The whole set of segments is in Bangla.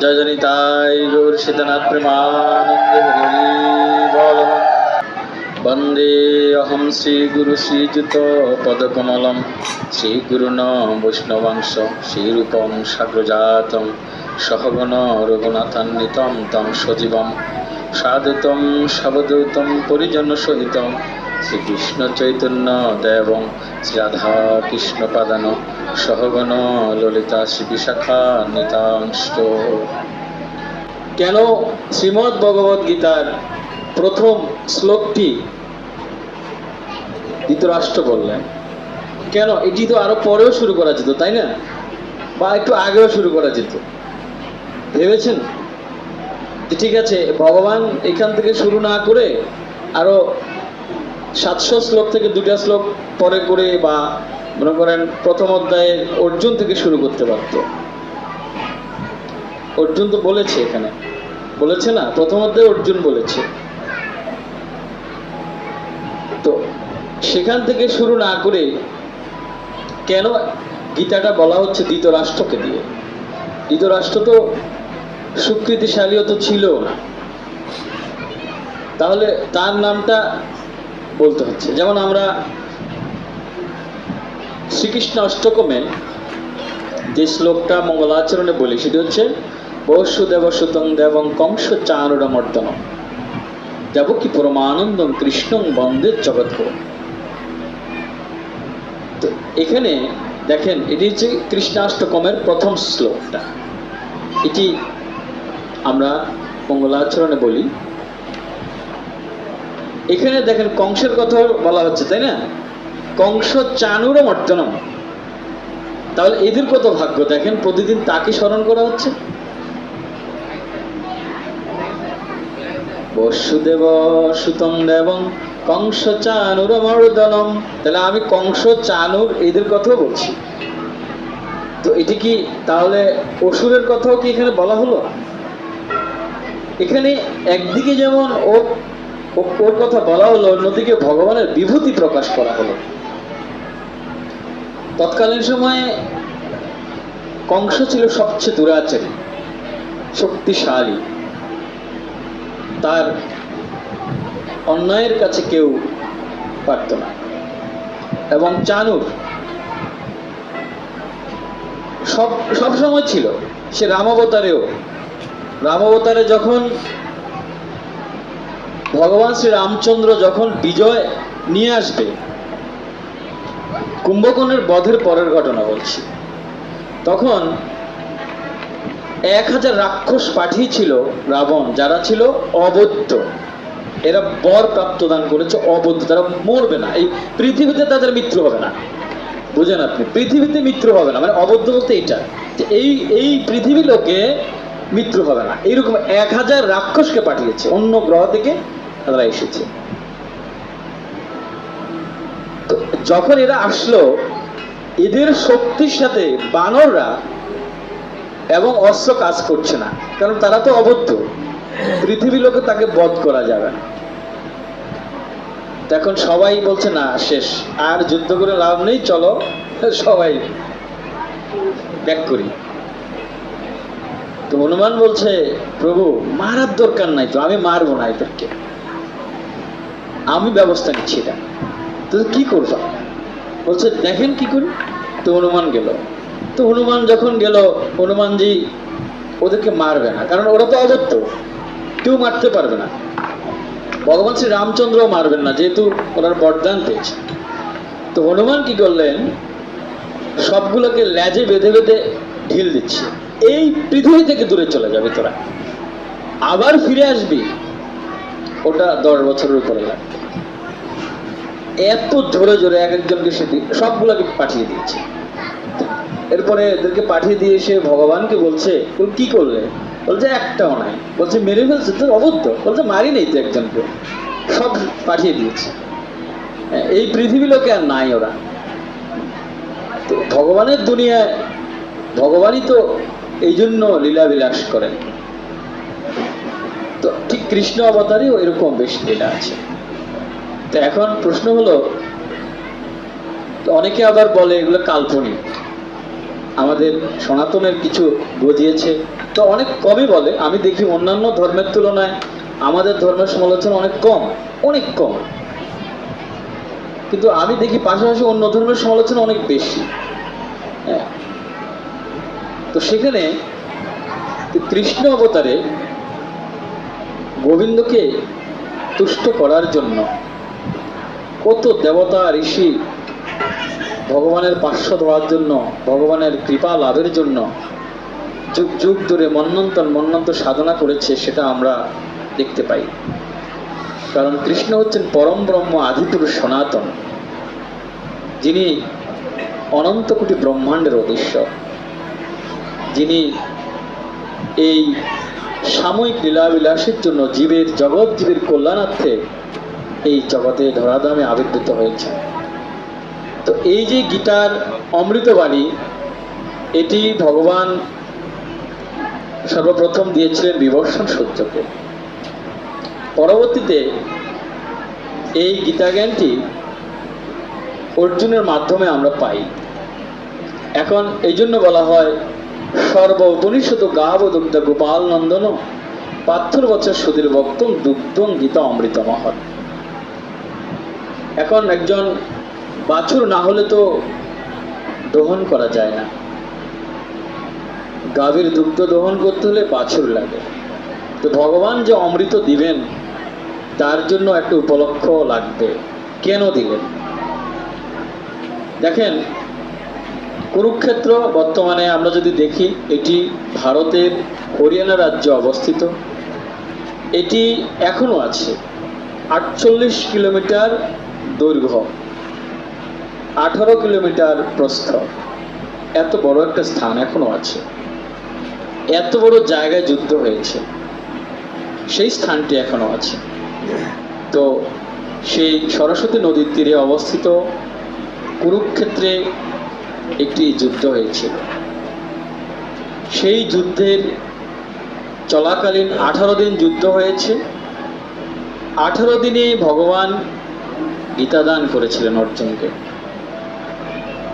জয় জনিতাই গৌর সীতানাথ প্রেমানন্দে হরি বল বন্দে অহম শ্রীগুরু শ্রীযুত পদকমলম। শ্রীগুরুণ বৈষ্ণবাংশ শ্রীরূপম সাগ্রজাতম। সহগণ রঘুনাথান্বিতম তম সজীবম। সাদুতম সবদূতম পরিজন সহিতম শ্রীকৃষ্ণ চৈতন্য দেবং কৃষ্ণ পাদান সহগণ ললিতা শ্রী বিশাখা নিতাংশ কেন শ্রীমদ্ ভগবদ গীতার প্রথম শ্লোকটি ধৃতরাষ্ট্র বললেন? কেন? এটি তো আরও পরেও শুরু করা যেত, তাই না? বা একটু আগেও শুরু করা যেত। ভেবেছেন? ঠিক আছে, ভগবান এখান থেকে শুরু না করে আরও সাতশো শ্লোক থেকে দুটা শ্লোক পরে করে বা মনে করেন প্রথম অধ্যায়ে অর্জুন থেকে শুরু করতে পারত। অর্জুন তো বলেছে এখানে। বলেছে না? প্রথম অধ্যায়ে অর্জুন বলেছে। তো সেখান থেকে শুরু না করে কেন গীতাটা বলা হচ্ছে ধৃতরাষ্ট্রকে দিয়ে? ধৃতরাষ্ট্র তো সুকৃতিশালীও তো ছিল না। তাহলে তার নামটা বলতে হচ্ছে। যেমন আমরা শ্রীকৃষ্ণ অষ্টকমে যে শ্লোকটা মঙ্গলাচরণে বলি, সেটি হচ্ছে বসু দেবসুতং দেবং কংস চারুরমর্দন দেব কি পরমানন্দম কৃষ্ণং বন্দে জগৎ তো এখানে দেখেন, এটি হচ্ছে কৃষ্ণাষ্টকমের প্রথম শ্লোকটা। এটি আমরা মঙ্গলাচরণে বলি এখানে দেখেন কংসের কথা বলা হচ্ছে, তাই না? কংস চানুর মর্দনম তাহলে এদের কত ভাগ্য? দেখেন প্রতিদিন তাকে স্মরণ করা হচ্ছে। বসুদেব সুতং দেবং কংস চানুর মর্দনম তাহলে আমি কংস চানুর এদের কথাও বলছি। তো এটি কি তাহলে অসুরের কথাও কি এখানে বলা হলো? এখানে একদিকে যেমন ও- ওর কথা বলা হলো, অন্যদিকে ভগবানের বিভূতি প্রকাশ করা হলো। তৎকালীন সময়ে কংস ছিল সবচেয়ে দুরাচারী, শক্তিশালী। তার অন্যায়ের কাছে কেউ পারত না। এবং চানুর সব সব সময় ছিল। সে রামাবতারেও রামাবতারে যখন ভগবান শ্রী রামচন্দ্র যখন বিজয় নিয়ে আসবে, কুম্ভকোণের বধের পরের ঘটনা বলছি। তখন এক হাজার রাক্ষস পাঠিয়েছিল রাবণ, যারা ছিল অবদ্ধ এরা বর প্রাপ্ত দান করেছে অবদ্ধ তারা মরবে না। এই পৃথিবীতে তাদের মৃত্যু হবে না। বুঝেন আপনি, পৃথিবীতে মৃত্যু হবে না। মানে অবদ্ধ বলতে এটা যে এই এই পৃথিবী লোকে মৃত্যু হবে না। এইরকম এক হাজার রাক্ষসকে পাঠিয়েছে অন্য গ্রহ থেকে তারা এসেছে। যখন এরা আসলো, এদের শক্তির সাথে বানররা এবং অস্ত্র কাজ করছে না, কারণ তারা তো অবদ্ধ। পৃথিবী লোকে তাকে বধ করা যাবে না। এখন সবাই বলছে, না, শেষ। আর যুদ্ধ করে লাভ নেই, চলো সবাই ব্যাক করি। তো হনুমান বলছে, প্রভু, মারার দরকার নাই তো, আমি মারবো না এদেরকে। আমি ব্যবস্থা নিচ্ছি এটা। তো কি করবা? বলছে, দেখেন কি করি? তো হনুমান গেল। তো হনুমান যখন গেল, হনুমানজি ওদেরকে মারবে না, কারণ ওরা তো অবত্য কেউ মারতে পারবে না। ভগবান শ্রী রামচন্দ্রও মারবেন না, যেহেতু ওনার বরদান পেয়েছে। তো হনুমান কি করলেন? সবগুলোকে ল্যাজে বেঁধে বেঁধে ঢিল দিচ্ছে। এই পৃথিবী থেকে দূরে চলে যাবে তোরা। আবার ফিরে আসবি। ওটা দশ বছরের উপরে এত জোরে জোরে এক একজনকে সে সবগুলোকে পাঠিয়ে দিয়েছে। এরপরে এদেরকে পাঠিয়ে দিয়ে সে ভগবানকে বলছে কি করলে? বলছে একটাও নাই। বলছে মেরে ফেলছে তো অবদ্ধ? বলছে মারি নেই তো একজনকে। সব পাঠিয়ে দিয়েছে। হ্যাঁ, এই পৃথিবী লোকে আর নাই ওরা। ভগবানের দুনিয়ায় ভগবানই তো এই জন্য লীলা বিলাস করেন। কৃষ্ণ অবতারেও এরকম বেশ লীলা আছে। তো এখন প্রশ্ন হলো অনেকে আবার বলে এগুলো কাল্পনিক। আমাদের সনাতনের কিছু বুঝিয়েছে। তো অনেক কমই বলে, আমি দেখি অন্যান্য ধর্মের তুলনায় আমাদের ধর্মের সমালোচনা অনেক কম অনেক কম। কিন্তু আমি দেখি পাশাপাশি অন্য ধর্মের সমালোচনা অনেক বেশি। হ্যাঁ। তো সেখানে কৃষ্ণ অবতারে গোবিন্দকে তুষ্ট করার জন্য কত দেবতা, ঋষি ভগবানের পার্শ্ব দেওয়ার জন্য, ভগবানের কৃপা লাভের জন্য যুগ যুগ ধরে মন্নন্তর মন্নন্তর সাধনা করেছে সেটা আমরা দেখতে পাই। কারণ কৃষ্ণ হচ্ছেন পরম ব্রহ্ম আদিপুরুষ সনাতন, যিনি অনন্ত কোটি ব্রহ্মাণ্ডের উদ্দেশ্য যিনি এই সাময়িক লীলাবিলাসের জন্য জীবের জগৎ, জীবের কল্যাণার্থে এই জগতে ধরাধামে আবির্ভূত হয়েছে। তো এই যে গীতার অমৃতবাণী, এটি ভগবান সর্বপ্রথম দিয়েছিলেন বিবর্ষণ সূর্যকে। পরবর্তীতে এই গীতা জ্ঞানটি অর্জুনের মাধ্যমে আমরা পাই। এখন এই জন্য বলা হয় সর্ব গাব দুগ্ধ গোপাল নন্দন পাথর বছর সুধীর বক্তম দুগ্ধম গীতা অমৃত মহৎ। এখন একজন বাছুর না হলে তো দহন করা যায় না। গাভীর দুগ্ধ দহন করতে হলে বাছুর লাগে। তো ভগবান যে অমৃত দিবেন, তার জন্য একটা উপলক্ষ লাগবে। কেন দিলেন? দেখেন কুরুক্ষেত্র বর্তমানে আমরা যদি দেখি, এটি ভারতের হরিয়ানা রাজ্যে অবস্থিত। এটি এখনও আছে। আটচল্লিশ কিলোমিটার দৈর্ঘ্য। আঠারো কিলোমিটার প্রস্থ। এত বড় একটা স্থান এখনও আছে। এত বড় জায়গায় যুদ্ধ হয়েছে। সেই স্থানটি এখনও আছে। তো সেই সরস্বতী নদীর তীরে অবস্থিত কুরুক্ষেত্রে একটি যুদ্ধ হয়েছিল। সেই যুদ্ধের চলাকালীন আঠারো দিন যুদ্ধ হয়েছে। আঠারো দিনে ভগবান গীতাদান করেছিলেন অর্জুনকে।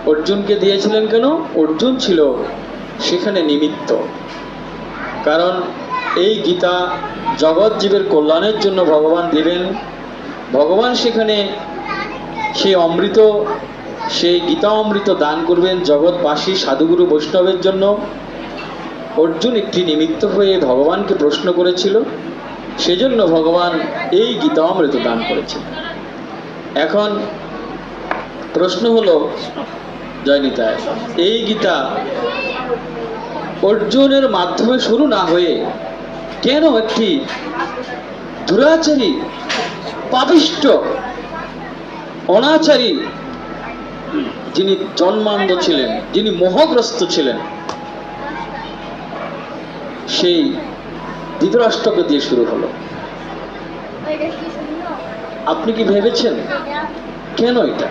অর্জুনকে দিয়েছিলেন কেন? অর্জুন ছিল সেখানে নিমিত্ত। কারণ এই গীতা জগৎ জীবের কল্যাণের জন্য ভগবান দিবেন ভগবান সেখানে সেই অমৃত সেই গীতা অমৃত দান করবেন জগৎবাসী সাধুগুরু বৈষ্ণবের জন্য। অর্জুন একটি নিমিত্ত হয়ে ভগবানকে প্রশ্ন করেছিল, সেজন্য ভগবান এই গীতা অমৃত দান করেছিল এখন প্রশ্ন হলো জয়নিতায় এই গীতা অর্জুনের মাধ্যমে শুরু না হয়ে কেন একটি দুরাচারী, পাপিষ্ট, অনাচারী যিনি জন্মান্ধ ছিলেন, যিনি মোহগ্রস্ত ছিলেন, সেই ধৃতরাষ্ট্রকে দিয়ে শুরু হলো। আপনি কি ভেবেছেন? কেন এটা?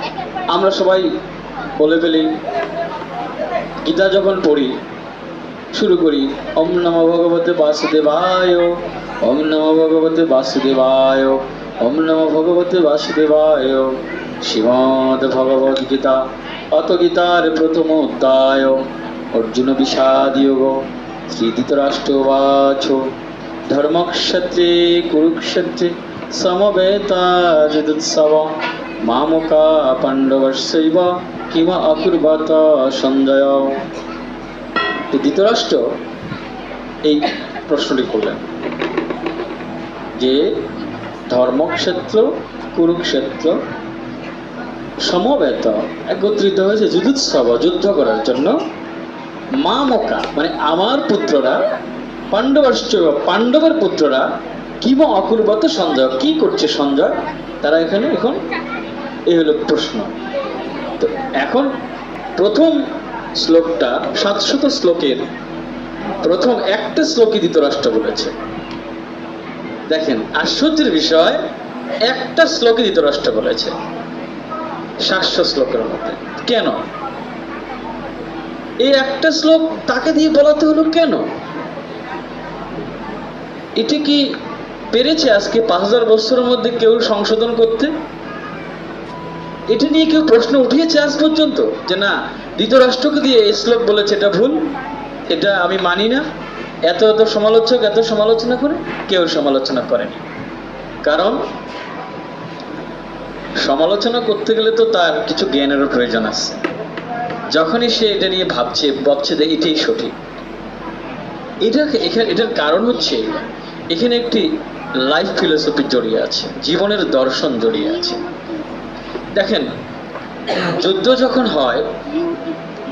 আমরা সবাই বলে ফেলি, গীতা যখন পড়ি, শুরু করি, ওম নম ভগবতে বাসুদেবায়, ওম নম ভগবতে বাসুদেবায়, ওম নম ভগবতে বাসুদেবায়, শ্রীমদ ভগবদ গীতা। অত গীতার প্রথম অধ্যায় অর্জুন বিষাদ যোগ শ্রী ধৃতরাষ্ট্রবাচ ধর্মক্ষেত্রে, কুরুক্ষেত্রে সমবেতাযদুৎসব মামকা পাণ্ডবস্যৈব কিমা অকুর্বত সঞ্জয়। তো ধৃতরাষ্ট্র এই প্রশ্নটি করলেন যে, ধর্মক্ষেত্র, কুরুক্ষেত্র সমবেত, একত্রিত হয়েছে যুদুৎসব যুদ্ধ করার জন্য। মা মকা মানে আমার পুত্ররা, পাণ্ডবাশ্চ, পাণ্ডবের পুত্ররা কিমা অকুর্বত সঞ্জয় কি করছে সঞ্জয় তারা এখানে এখন এই হলো প্রশ্ন। তো এখন প্রথম শ্লোকটা সাতশত শ্লোকের প্রথম একটা শ্লোকই ধৃতরাষ্ট্র বলেছে। দেখেন, আশ্চর্যের বিষয়, একটা শ্লোকে ধৃতরাষ্ট্র বলেছে। সাতশো শ্লোকের মধ্যে। কেন? এই একটা শ্লোক তাকে দিয়ে বলাতে হলো কেন? এটা কি পেরেছে আজকে পাঁচ হাজার বছরের মধ্যে কেউ সংশোধন করতে? এটা নিয়ে কেউ প্রশ্ন উঠিয়েছে আজ পর্যন্ত যে না, ধৃতরাষ্ট্রকে দিয়ে এই শ্লোক বলেছে, এটা ভুল, এটা আমি মানি না। এত এত সমালোচক, এত সমালোচনা করে কেউ সমালোচনা করেনি। কারণ সমালোচনা করতে গেলে তো তার কিছু জ্ঞানেরও প্রয়োজন আছে। যখনই সে এটা নিয়ে ভাবছে ভাবছে যে এটাই সঠিক। এটা এখানে, এটার কারণ হচ্ছে, এখানে একটি লাইফ ফিলোসফি জড়িয়ে আছে, জীবনের দর্শন জড়িয়ে আছে। দেখেন, যুদ্ধ যখন হয়,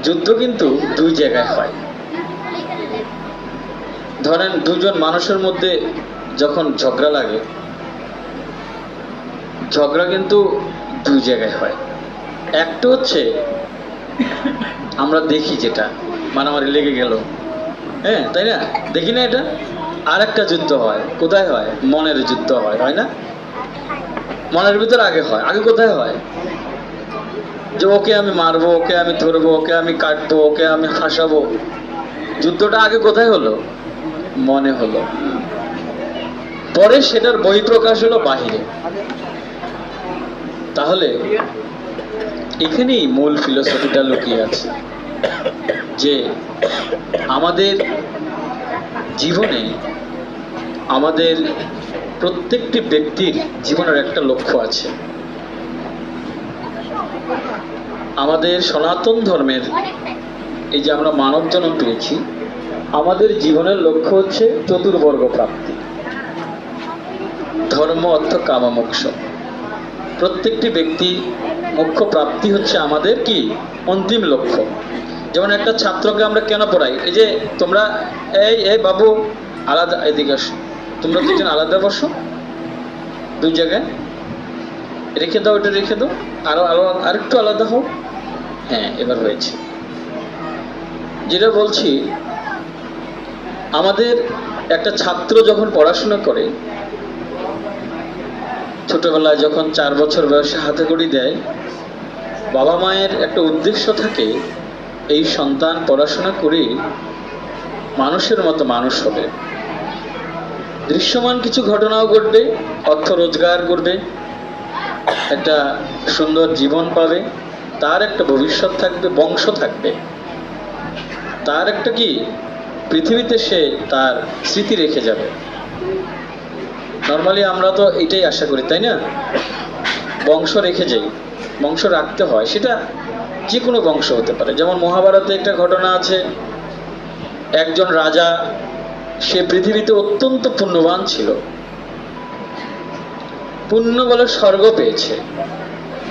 যুদ্ধ কিন্তু দুই জায়গায় হয়। ধরেন দুজন মানুষের মধ্যে যখন ঝগড়া লাগে ঝগড়া কিন্তু দুই জায়গায় হয়। একটা হচ্ছে, আমরা দেখি যেটা, মারামারি লেগে গেল। হ্যাঁ তাই না? দেখি না এটা? আর একটা যুদ্ধ হয়, কোথায় হয়? মনের যুদ্ধ হয় হয় না? মনের ভিতর আগে হয়, আগে কোথায় হয়? যে ওকে আমি মারবো, ওকে আমি ধরবো, ওকে আমি কাটবো, ওকে আমি হাসাবো। যুদ্ধটা আগে কোথায় হলো? মনে হলো। পরে সেটার বহিঃপ্রকাশ হলো বাহিরে। তাহলে এখানেই মূল ফিলোসফিটা লুকিয়ে আছে, যে আমাদের জীবনে আমাদের প্রত্যেকটি ব্যক্তির জীবনের একটা লক্ষ্য আছে। আমাদের সনাতন ধর্মের এই যে আমরা মানব জন্ম পেয়েছি, আমাদের জীবনের লক্ষ্য হচ্ছে চতুর্বর্গ প্রাপ্তি। ধর্ম অর্থ কামামোক্ষ। প্রত্যেকটি ব্যক্তি মুখ্য প্রাপ্তি হচ্ছে আমাদের কি? অন্তিম লক্ষ্য। যেমন একটা ছাত্রকে আমরা কেন পড়াই? এই যে তোমরা, এই এই বাবু, আলাদা, এদিকে আসো। তোমরা দুজন আলাদা বসো। দুই জায়গায়। রেখে দাও, এটা রেখে দাও। আরও আরও আরেকটু আলাদা হোক হ্যাঁ এবার হয়েছে। যেটা বলছি, আমাদের একটা ছাত্র যখন পড়াশোনা করে ছোটবেলায় যখন চার বছর বয়সে হাতে কড়ি দেয়, বাবা মায়ের একটা উদ্দেশ্য থাকে, এই সন্তান পড়াশোনা করে মানুষের মতো মানুষ হবে। দৃশ্যমান কিছু ঘটনাও ঘটবে, অর্থ রোজগার করবে, একটা সুন্দর জীবন পাবে, তার একটা ভবিষ্যৎ থাকবে, বংশ থাকবে। তার একটা কি? পৃথিবীতে সে তার স্মৃতি রেখে যাবে। নর্মালি আমরা তো এটাই আশা করি, তাই না? বংশ রেখে যাই, বংশ রাখতে হয়, সেটা যে কোনো বংশ হতে পারে। যেমন মহাভারতে একটা ঘটনা আছে, একজন রাজা, সে পৃথিবীতে অত্যন্ত পুণ্যবান ছিল। পুণ্য বলে স্বর্গ পেয়েছে।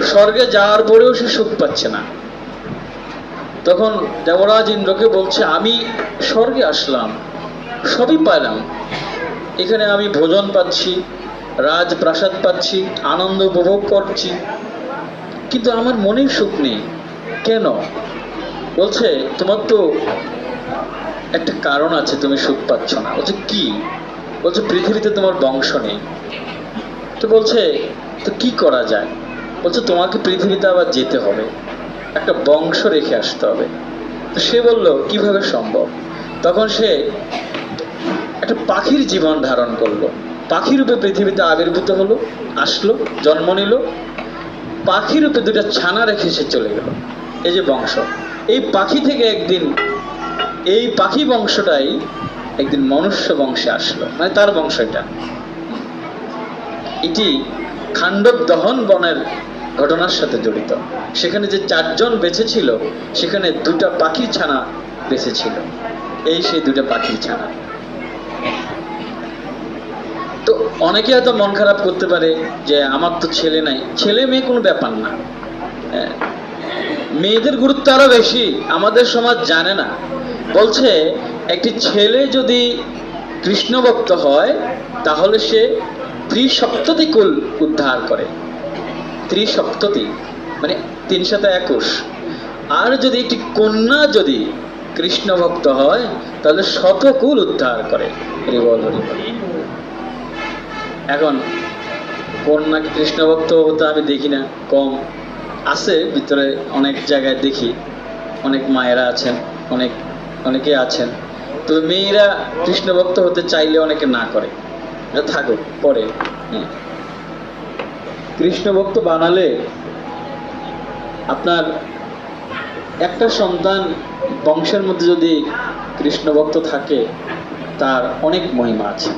স্বর্গে যাওয়ার পরেও সে সুখ পাচ্ছে না। তখন দেবরাজ ইন্দ্রকে বলছে, আমি স্বর্গে আসলাম, সবই পাইলাম। এখানে আমি ভোজন পাচ্ছি, রাজপ্রাসাদ পাচ্ছি, আনন্দ উপভোগ করছি। কিন্তু আমার মনেই সুখ নেই। কেন? বলছে, তোমার তো একটা কারণ আছে, তুমি সুখ পাচ্ছ না। বলছে, কি? বলছে, পৃথিবীতে তোমার বংশ নেই। তো বলছে, তো কি করা যায়? বলছে, তোমাকে পৃথিবীতে আবার যেতে হবে। একটা বংশ রেখে আসতে হবে। তো সে বলল, কীভাবে সম্ভব? তখন সে একটা পাখির জীবন ধারণ করল। পাখি রূপে পৃথিবীতে আবির্ভূত হলো, আসলো, জন্ম নিল। পাখি রূপে দুটা ছানা রেখে সে চলে গেল। এই যে বংশ। এই পাখি থেকে একদিন, এই পাখি বংশটাই একদিন মনুষ্য বংশে আসলো। মানে তার বংশ এটা। এটি খান্ডব দহন বনের ঘটনার সাথে জড়িত। সেখানে যে চারজন বেঁচে ছিল, সেখানে দুটা পাখির ছানা বেঁচে ছিল। এই সেই দুটা পাখির ছানা। তো অনেকে হয়তো মন খারাপ করতে পারে যে আমার তো ছেলে নাই। ছেলে মেয়ে কোনো ব্যাপার না। হ্যাঁ, মেয়েদের গুরুত্ব আরও বেশি আমাদের সমাজ জানে না। বলছে একটি ছেলে যদি কৃষ্ণ ভক্ত হয় তাহলে সে ত্রিসপ্ততি কুল উদ্ধার করে। ত্রিসপ্ততি মানে তিন শত একুশ। আর যদি একটি কন্যা যদি কৃষ্ণ ভক্ত হয় তাহলে শতকুল উদ্ধার করে। হরিবল হরিবল এখন কন্যাকে কৃষ্ণ ভক্ত হতে আমি দেখি না, কম। আছে ভিতরে অনেক জায়গায় দেখি, অনেক মায়েরা আছেন, অনেক, অনেকে আছেন। তো মেয়েরা কৃষ্ণভক্ত হতে চাইলে অনেকে না করে থাকুক পরে হ্যাঁ। কৃষ্ণ বানালে আপনার একটা সন্তান বংশের মধ্যে যদি কৃষ্ণ ভক্ত থাকে, তার অনেক মহিমা আছে।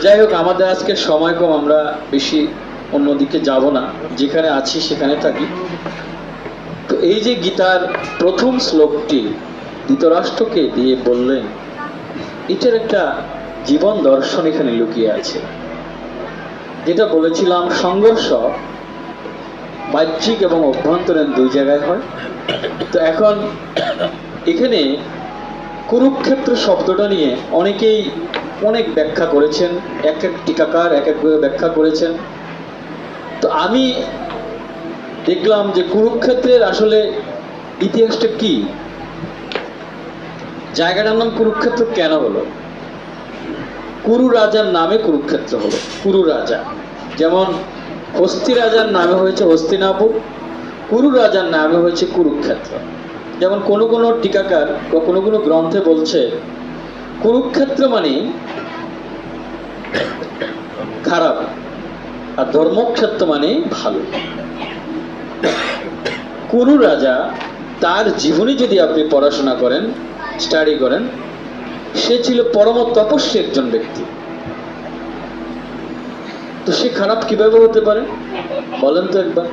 যাই হোক, আমাদের আজকে সময় কম, আমরা বেশি অন্যদিকে যাব না। যেখানে আছি, সেখানে থাকি। তো এই যে গীতার প্রথম শ্লোকটি ধৃতরাষ্ট্রকে দিয়ে বললেন, এটার একটা জীবন দর্শন এখানে লুকিয়ে আছে। যেটা বলেছিলাম, সংঘর্ষ বাহ্যিক এবং অভ্যন্তরীণ দুই জায়গায় হয়। তো এখন এখানে কুরুক্ষেত্র শব্দটা নিয়ে অনেকেই অনেক ব্যাখ্যা করেছেন, এক এক টিকাকার, এক একভাবে ব্যাখ্যা করেছেন। তো আমি দেখলাম যে কুরুক্ষেত্রের আসলে ইতিহাসটা কি? জায়গাটার নাম কুরুক্ষেত্র কেন হলো? কুরু রাজার নামে কুরুক্ষেত্র হলো, কুরু রাজা। যেমন হস্তি রাজার নামে হয়েছে হস্তিনাপুর কুরু রাজার নামে হয়েছে কুরুক্ষেত্র। যেমন কোনো কোনো টিকাকার বা কোনো কোনো গ্রন্থে বলছে কুরুক্ষেত্র মানে খারাপ আর ধর্মক্ষেত্র মানে ভালো। কুরু রাজা তার জীবনী যদি আপনি পড়াশোনা করেন স্টাডি করেন, সে ছিল পরম তপস্বী একজন ব্যক্তি। তো সে খারাপ কীভাবে হতে পারে? বলেন তো একবার।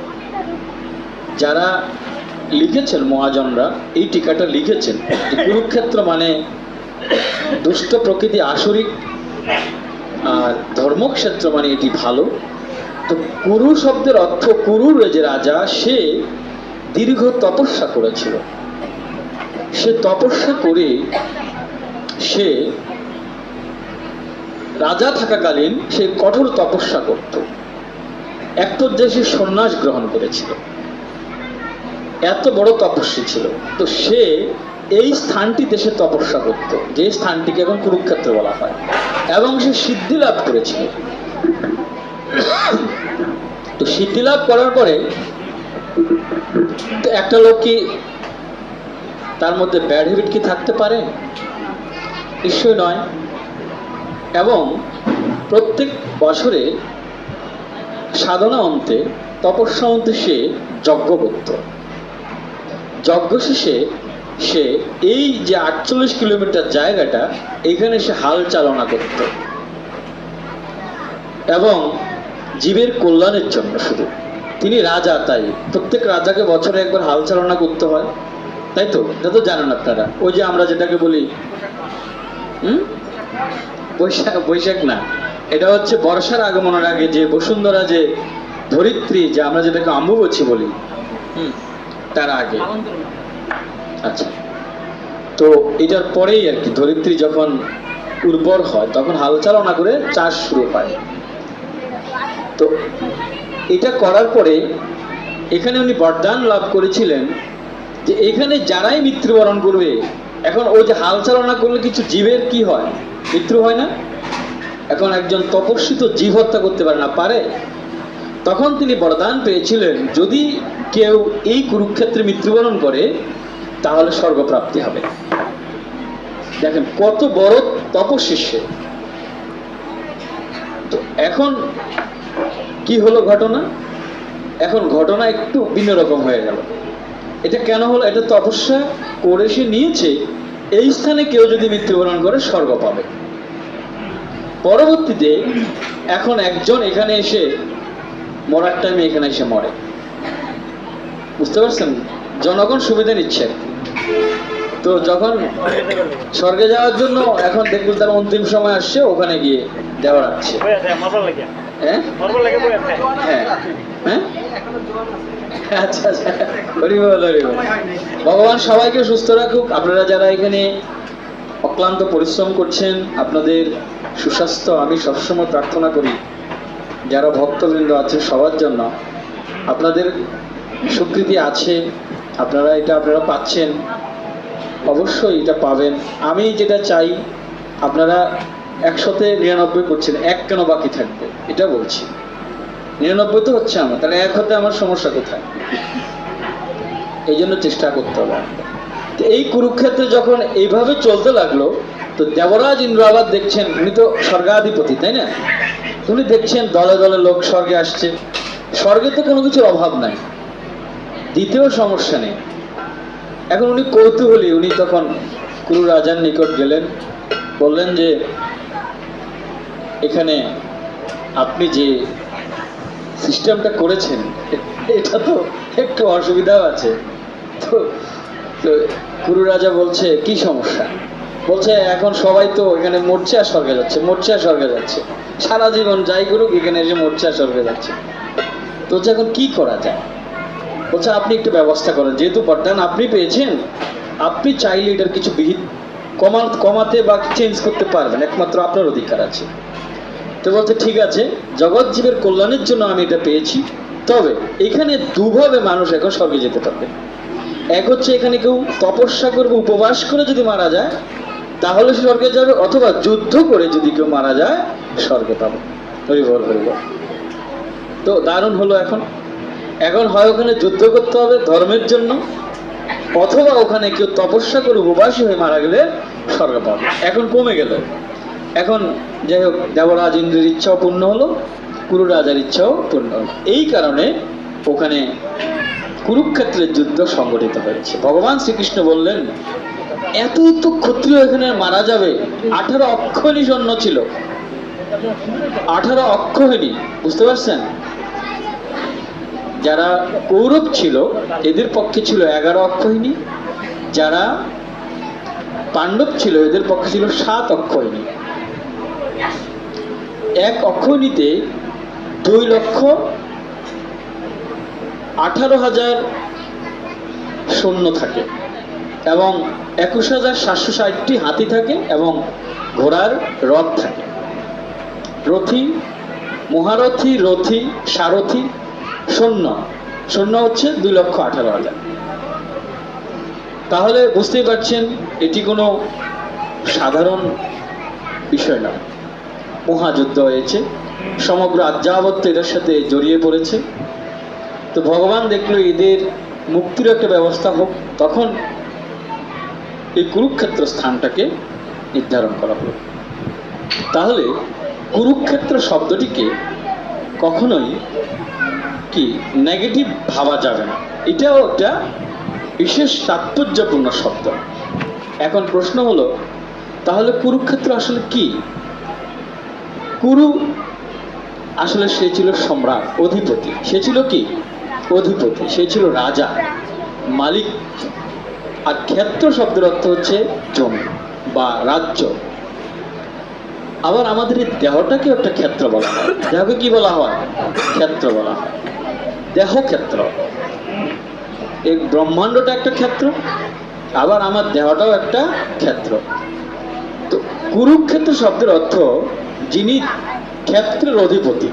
যারা লিখেছেন মহাজনরা, এই টিকাটা লিখেছেন কুরুক্ষেত্র মানে দুষ্ট প্রকৃতি আসরিক, আর ধর্মক্ষেত্র মানে এটি ভালো। তো কুরু শব্দের অর্থ কুরুর যে রাজা, সে দীর্ঘ তপস্যা করেছিল। সে তপস্যা করে সে রাজা থাকাকালীন সে কঠোর তপস্যা করত। এক পর্যায়ে সে সন্ন্যাস গ্রহণ করেছিল। এত বড় তপস্বী ছিল। তো সে এই স্থানটি সে তপস্যা করত, যে স্থানটিকে এখন কুরুক্ষেত্র বলা হয়, এবং সে সিদ্ধি লাভ করেছিল। তো সিদ্ধি লাভ করার পরে একটা লোক কি তার মধ্যে ব্যাড হ্যাবিট কি থাকতে পারে? নিশ্চয় নয়। এবং প্রত্যেক বছরে সাধনা অন্তে, তপস্যা অন্তে সে যজ্ঞ করত। যজ্ঞ শেষে সে এই যে আটচল্লিশ কিলোমিটার জায়গাটা, এখানে সে হাল চালনা করত। এবং জীবের কল্যাণের জন্য শুধু। তিনি রাজা তাই। প্রত্যেক রাজাকে বছরে একবার হাল চালনা করতে হয়। তাই তো? এটা তো জানেন আপনারা। ওই যে আমরা যেটাকে বলি, হুম? বৈশাখ বৈশাখ না। এটা হচ্ছে বর্ষার আগমনের আগে যে বসুন্ধরা যে ধরিত্রী, যে আমরা যেটাকে আম্বুবচি বলি, হুম, তার আগে। আচ্ছা। তো এটার পরেই আর কি ধরিত্রী যখন উর্বর হয়, তখন হাল চালনা করে চাষ শুরু হয়। তো এটা করার পরে এখানে উনি বরদান লাভ করেছিলেন যে এখানে যারাই মৃত্যুবরণ করবে, এখন ওই যে হাল চালনা করলে কিছু জীবের কি হয়? মৃত্যু হয় না? এখন একজন তপস্বিত জীব হত্যা করতে পারে না, পারে। তখন তিনি বরদান পেয়েছিলেন, যদি কেউ এই কুরুক্ষেত্রে মৃত্যুবরণ করে তাহলে স্বর্গপ্রাপ্তি হবে। দেখেন, কত বড় সে। তো এখন কি হলো ঘটনা? এখন ঘটনা একটু ভিন্ন রকম হয়ে গেল। এটা কেন হলো? এটা তপস্যা করে সে নিয়েছে, এই স্থানে কেউ যদি মৃত্যুবরণ করে, স্বর্গ পাবে। পরবর্তীতে এখন একজন এখানে এসে, মরার টাইমে এখানে এসে মরে। বুঝতে পারছেন? জনগণ সুবিধা নিচ্ছে। তো যখন স্বর্গে যাওয়ার জন্য এখন দেখবেন তার অন্তিম সময় আসছে ওখানে গিয়ে দেওয়া রাখছে হ্যাঁ? হ্যাঁ। হ্যাঁ? আচ্ছা আচ্ছা। ভগবান সবাইকে সুস্থ রাখুক। আপনারা যারা এখানে অক্লান্ত পরিশ্রম করছেন আপনাদের সুস্বাস্থ্য আমি সবসময় প্রার্থনা করি। যারা ভক্তবৃন্দ আছে সবার জন্য। আপনাদের স্বীকৃতি আছে। আপনারা এটা আপনারা পাচ্ছেন। অবশ্যই এটা পাবেন। আমি যেটা চাই, আপনারা একশোতে নিরানব্বই করছেন, এক কেন বাকি থাকবে? এটা বলছি। নিরানব্বই তো হচ্ছে আমার, তাহলে এক হতে আমার সমস্যা কোথায়? এই জন্য চেষ্টা করতে হবে তো এই কুরুক্ষেত্রে যখন এইভাবে চলতে লাগল, তো দেবরাজ ইন্দ্র আবার দেখছেন, উনি তো স্বর্গাধিপতি, তাই না? উনি দেখছেন দলে দলে লোক স্বর্গে আসছে। স্বর্গে তো কোনো কিছুর অভাব নাই। দ্বিতীয় সমস্যা নেই। এখন উনি কৌতূহলী, উনি তখন কুরু রাজার নিকট গেলেন, বললেন যে, এখানে আপনি যে সিস্টেমটা করেছেন, এটা তো একটু অসুবিধাও আছে। তো তো কুরু রাজা বলছে, কি সমস্যা? বলছে, এখন সবাই তো এখানে আর স্বর্গে যাচ্ছে আর স্বর্গে যাচ্ছে। সারা জীবন যাই করুক, এখানে এসে আর স্বর্গে যাচ্ছে। তো এখন কি করা যায়? বলছে আপনি একটু ব্যবস্থা করেন। যেহেতু বরদান আপনি পেয়েছেন। আপনি চাইলে এটার কিছু বিহিত কমা, কমাতে বা চেঞ্জ করতে পারবেন। একমাত্র আপনার অধিকার আছে। তো বলছে, ঠিক আছে, জগৎ জীবের কল্যাণের জন্য আমি এটা পেয়েছি। তবে এখানে দুভাবে মানুষ এখন স্বর্গে যেতে পারবে। এক হচ্ছে এখানে কেউ তপস্যা করবে, উপবাস করে যদি মারা যায়, তাহলে স্বর্গে যাবে, অথবা যুদ্ধ করে যদি কেউ মারা যায়, স্বর্গে পাবে। তো দারুণ হলো এখন। এখন হয় ওখানে যুদ্ধ করতে হবে ধর্মের জন্য, অথবা ওখানে কেউ তপস্যা করে উপবাসী হয়ে মারা গেলে স্বর্গ পাবে এখন কমে গেল। এখন যাই হোক, দেবরাজ ইন্দ্রের ইচ্ছাও পূর্ণ হলো কুরু রাজার ইচ্ছাও পূর্ণ হলো। এই কারণে ওখানে কুরুক্ষেত্রের যুদ্ধ সংগঠিত হয়েছে। ভগবান শ্রীকৃষ্ণ বললেন, এত তো ক্ষত্রিয় এখানে মারা যাবে। আঠারো অক্ষণী সৈন্য ছিল। আঠারো অক্ষহিনী বুঝতে পারছেন? যারা কৌরব ছিল, এদের পক্ষে ছিল এগারো অক্ষহিনী যারা পাণ্ডব ছিল, এদের পক্ষে ছিল সাত অক্ষহিনী এক অক্ষহিনীতে দুই লক্ষ আঠারো হাজার সৈন্য থাকে এবং একুশ হাজার সাতশো ষাটটি হাতি থাকে এবং ঘোড়ার রথ থাকে। রথি, মহারথী, রথি, সারথি সৈন্য শূন্য হচ্ছে দুই লক্ষ আঠারো হাজার। তাহলে বুঝতেই পারছেন, এটি কোনো সাধারণ বিষয় না। মহাযুদ্ধ হয়েছে, সমগ্র আজ্ঞাবত্য এটার সাথে জড়িয়ে পড়েছে। তো ভগবান দেখল এদের মুক্তির একটা ব্যবস্থা হোক, তখন এই কুরুক্ষেত্র স্থানটাকে নির্ধারণ করা হলো তাহলে কুরুক্ষেত্র শব্দটিকে কখনোই কি? নেগেটিভ ভাবা যাবে না। এটাও একটা বিশেষ তাৎপর্যপূর্ণ শব্দ। এখন প্রশ্ন হলো, তাহলে কুরুক্ষেত্র আসলে কি? কুরু আসলে সে ছিল সম্রাট, অধিপতি। সে ছিল কি? অধিপতি। সে ছিল রাজা। মালিক আর ক্ষেত্র শব্দের অর্থ হচ্ছে জমি বা রাজ্য। আবার আমাদের এই দেহটাকে একটা ক্ষেত্র বলা হয়। দেহকে কি বলা হয়? ক্ষেত্র বলা হয়। দেহ ক্ষেত্র এই ব্রহ্মাণ্ডটা একটা ক্ষেত্র, আবার আমার দেহটাও একটা ক্ষেত্র। তো কুরুক্ষেত্র শব্দের অর্থ যিনি ক্ষেত্রের অধিপতি।